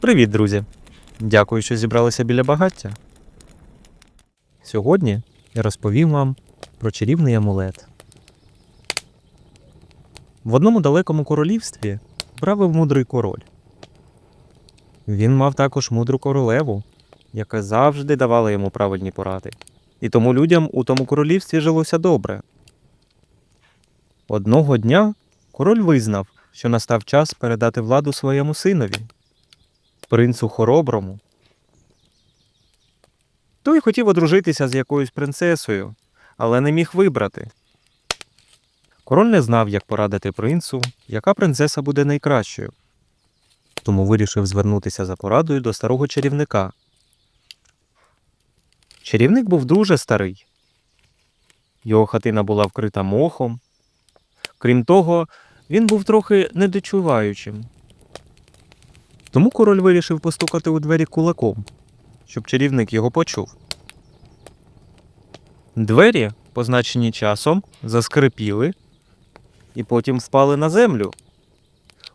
Привіт, друзі! Дякую, що зібралися біля багаття. Сьогодні я розповім вам про чарівний амулет. В одному далекому королівстві правив мудрий король. Він мав також мудру королеву, яка завжди давала йому правильні поради. І тому людям у тому королівстві жилося добре. Одного дня король визнав, що настав час передати владу своєму синові, принцу хороброму. Той хотів одружитися з якоюсь принцесою, але не міг вибрати. Король не знав, як порадити принцу, яка принцеса буде найкращою. Тому вирішив звернутися за порадою до старого чарівника. Чарівник був дуже старий. Його хатина була вкрита мохом. Крім того, він був трохи недочуваючим. Тому король вирішив постукати у двері кулаком, щоб чарівник його почув. Двері, позначені часом, заскрипіли і потім впали на землю.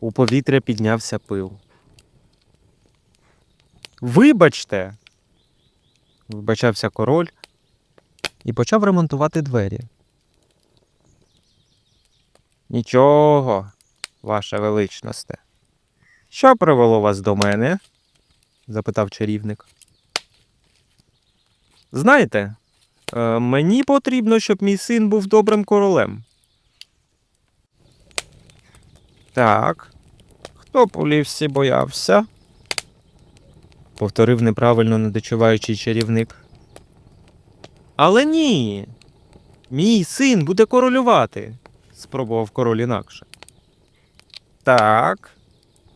У повітря піднявся пил. Вибачте. вибачався король і почав ремонтувати двері. Нічого, ваша величносте. Що привело вас до мене? запитав чарівник. Знаєте, е, мені потрібно, щоб мій син був добрим королем. Так. Хто б боявся? повторив неправильно недочуваючий чарівник. Але ні. Мій син буде королювати, спробував король інакше. Так.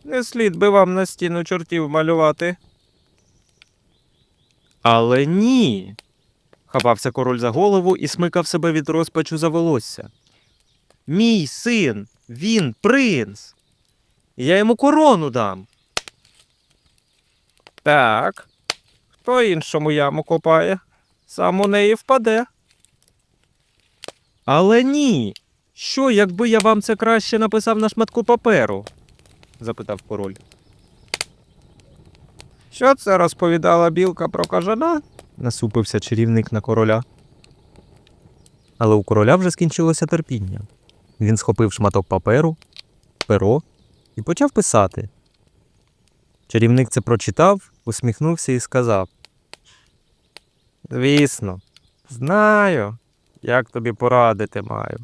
Не слід би вам на стіну чортів малювати. Але ні. хапався король за голову і смикав себе від розпачу за волосся. Мій син, він принц. Я йому корону дам. Так. Хто іншому яму копає, сам у неї впаде. Але ні. Що, якби я вам це краще написав на шматку паперу? Запитав король. Що це розповідала білка про кажана? насупився чарівник на короля. Але у короля вже скінчилося терпіння. Він схопив шматок паперу, перо і почав писати. Чарівник це прочитав, усміхнувся і сказав: Звісно, знаю, як тобі порадити маю.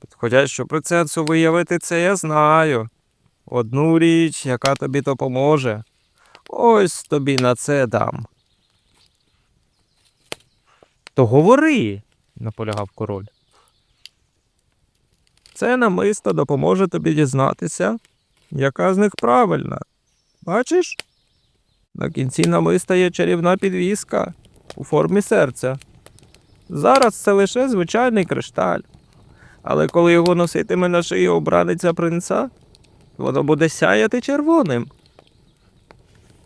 Підходящу принцесу виявити це я знаю. Одну річ, яка тобі допоможе. Ось тобі на це дам. То говори, наполягав король. Це намисто допоможе тобі дізнатися, яка з них правильна. Бачиш? На кінці намиста є чарівна підвіска у формі серця. Зараз це лише звичайний кришталь. Але коли його носитиме на шиї обраниця принца, воно буде сяяти червоним.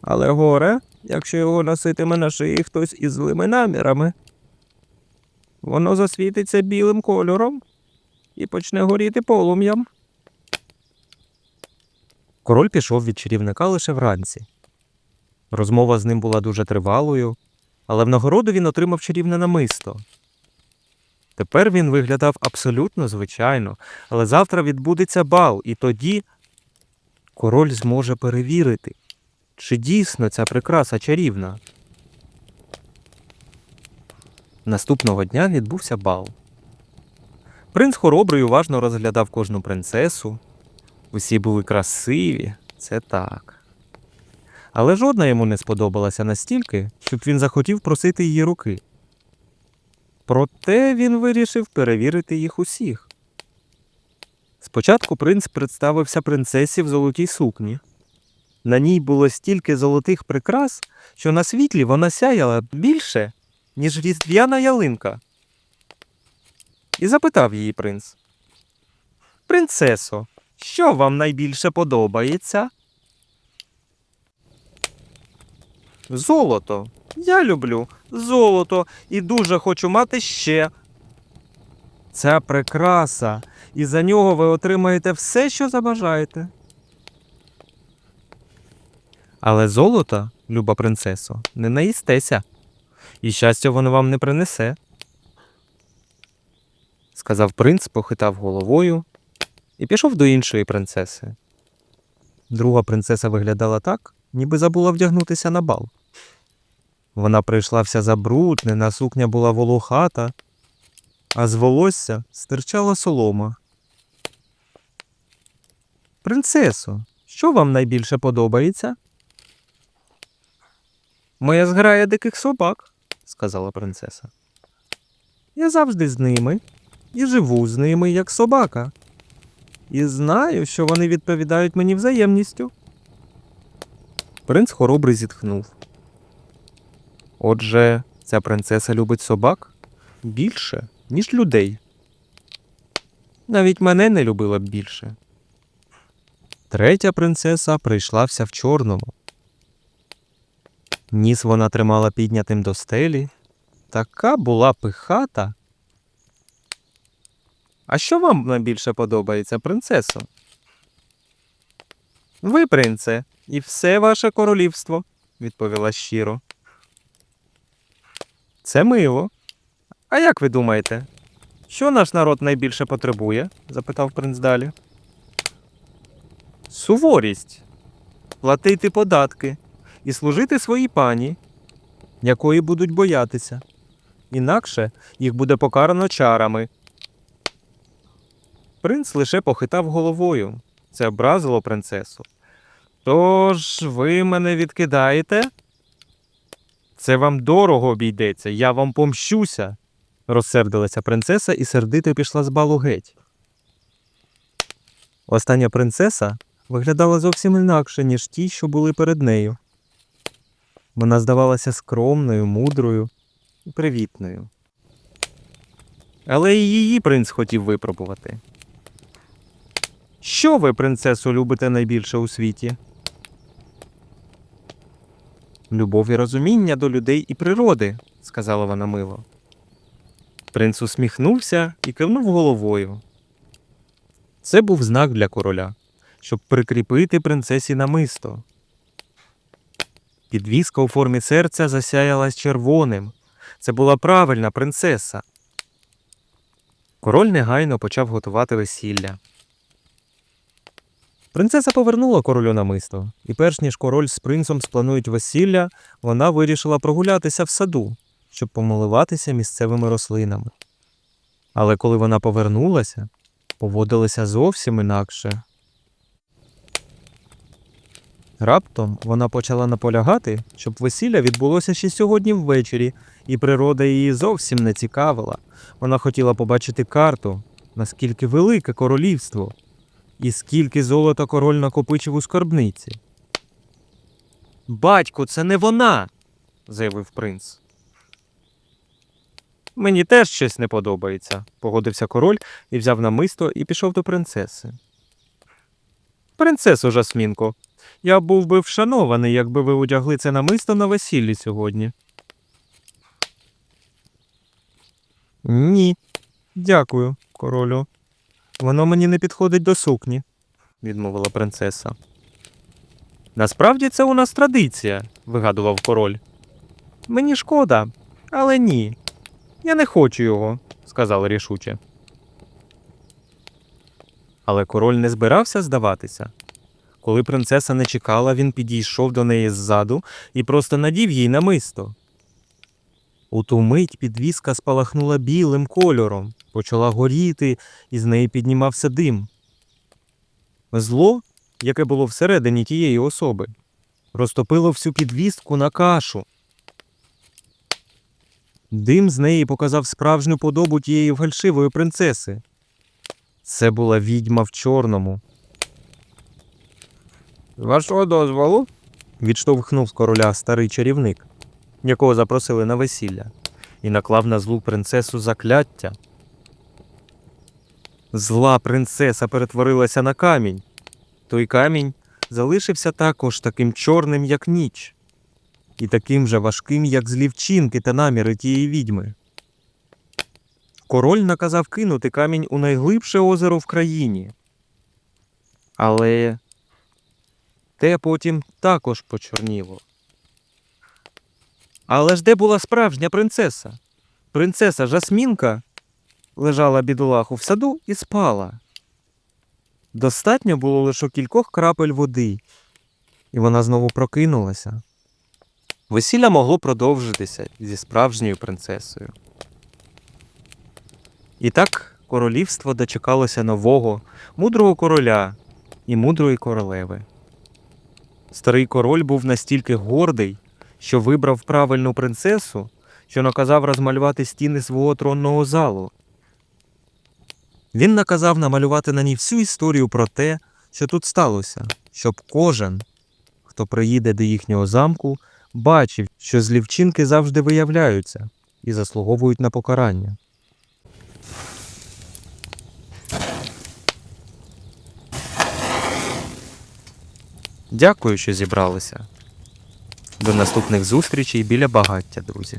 Але горе, якщо його носитиме на шиї хтось із злими намірами. Воно засвітиться білим кольором і почне горіти полум'ям. Король пішов від чарівника лише вранці. Розмова з ним була дуже тривалою, але в нагороду він отримав чарівне намисто. Тепер він виглядав абсолютно звичайно, але завтра відбудеться бал, і тоді король зможе перевірити, чи дійсно ця прикраса чарівна. Наступного дня відбувся бал. Принц хоробрий уважно розглядав кожну принцесу. Усі були красиві, це так. Але жодна йому не сподобалася настільки, щоб він захотів просити її руки. Проте він вирішив перевірити їх усіх. Спочатку принц представився принцесі в золотій сукні. На ній було стільки золотих прикрас, що на світлі вона сяяла більше, ніж різдвяна ялинка. І запитав її принц. Принцесо, що вам найбільше подобається? Золото. Я люблю золото і дуже хочу мати ще. Це прикраса, і за нього ви отримаєте все, що забажаєте. Але золота, люба принцесо, не наїстеся, і щастя воно вам не принесе. Сказав принц, похитав головою і пішов до іншої принцеси. Друга принцеса виглядала так, ніби забула вдягнутися на бал. Вона прийшла вся забруднена, сукня була волохата, а з волосся стирчала солома. Принцесо, що вам найбільше подобається? Моя зграя диких собак, сказала принцеса. Я завжди з ними і живу з ними як собака. І знаю, що вони відповідають мені взаємністю. Принц хоробрий зітхнув. Отже, ця принцеса любить собак більше, ніж людей. Навіть мене не любила б більше. Третя принцеса прийшла в чорному. Ніс вона тримала піднятим до стелі. Така була пихата. А що вам найбільше подобається, принцесо? Ви, принце, і все ваше королівство, відповіла щиро. Це мило. А як ви думаєте, що наш народ найбільше потребує? запитав принц далі. Суворість. Платити податки і служити своїй пані, якої будуть боятися. Інакше їх буде покарано чарами. Принц лише похитав головою. Це образило принцесу. Тож ви мене відкидаєте? Це вам дорого обійдеться, я вам помщуся, розсердилася принцеса і сердито пішла з балу геть. Остання принцеса виглядала зовсім інакше, ніж ті, що були перед нею. Вона здавалася скромною, мудрою і привітною. Але і її принц хотів випробувати. Що ви, принцесу, любите найбільше у світі? Любов і розуміння до людей і природи, сказала вона мило. Принц усміхнувся і кивнув головою. Це був знак для короля, щоб прикріпити принцесі намисто. Підвіска у формі серця засяялась червоним. Це була правильна принцеса. Король негайно почав готувати весілля. Принцеса повернула королю намисто, і перш ніж король з принцем спланують весілля, вона вирішила прогулятися в саду, щоб помилуватися місцевими рослинами. Але коли вона повернулася, поводилася зовсім інакше. Раптом вона почала наполягати, щоб весілля відбулося ще сьогодні ввечері, і природа її зовсім не цікавила. Вона хотіла побачити карту, наскільки велике королівство, і скільки золота король накопичив у скарбниці. Батьку, це не вона, заявив принц. Мені теж щось не подобається, погодився король і взяв намисто і пішов до принцеси. Принцесо Жасмінко, я був би вшанований, якби ви одягли це намисто на весіллі сьогодні. Ні, дякую, королю. Воно мені не підходить до сукні, відмовила принцеса. Насправді це у нас традиція, вигадував король. Мені шкода, але ні. Я не хочу його, сказала рішуче. Але король не збирався здаватися. Коли принцеса не чекала, він підійшов до неї ззаду і просто надів їй намисто. У ту мить підвіска спалахнула білим кольором, почала горіти, і з неї піднімався дим. Зло, яке було всередині тієї особи, розтопило всю підвіску на кашу. Дим з неї показав справжню подобу тієї фальшивої принцеси. Це була відьма в чорному. Вашого дозволу? відштовхнув з короля старий чарівник, якого запросили на весілля, і наклав на злу принцесу закляття. Зла принцеса перетворилася на камінь. Той камінь залишився також таким чорним, як ніч, і таким же важким, як злі вчинки та наміри тієї відьми. Король наказав кинути камінь у найглибше озеро в країні. Але те потім також почорніло. Але ж де була справжня принцеса? Принцеса Жасмінка лежала бідолаху в саду і спала. Достатньо було лише кількох крапель води, і вона знову прокинулася. Весілля могло продовжитися зі справжньою принцесою. І так королівство дочекалося нового, мудрого короля і мудрої королеви. Старий король був настільки гордий, що вибрав правильну принцесу, що наказав розмалювати стіни свого тронного залу. Він наказав намалювати на ній всю історію про те, що тут сталося, щоб кожен, хто приїде до їхнього замку, бачив, що злі вчинки завжди виявляються і заслуговують на покарання. Дякую, що зібралися. До наступних зустрічей біля багаття, друзі.